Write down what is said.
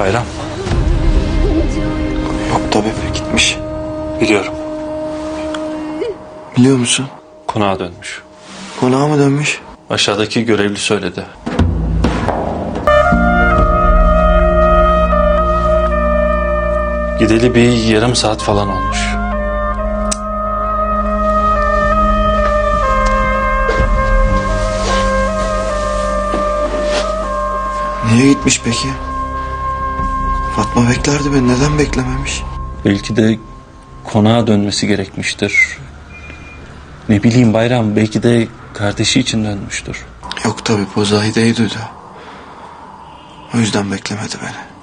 Bayram. Yok bebe gitmiş. Biliyorum. Biliyor musun? Konağa dönmüş. Konağa mı dönmüş? Aşağıdaki görevli söyledi. Gideli bir yarım saat falan olmuş. Niye gitmiş peki? Fatma beklerdi beni. Neden beklememiş? Belki de konağa dönmesi gerekmiştir. Ne bileyim Bayram belki de kardeşi için dönmüştür. Yok tabi bu Zahide'yi duydu. O yüzden beklemedi beni.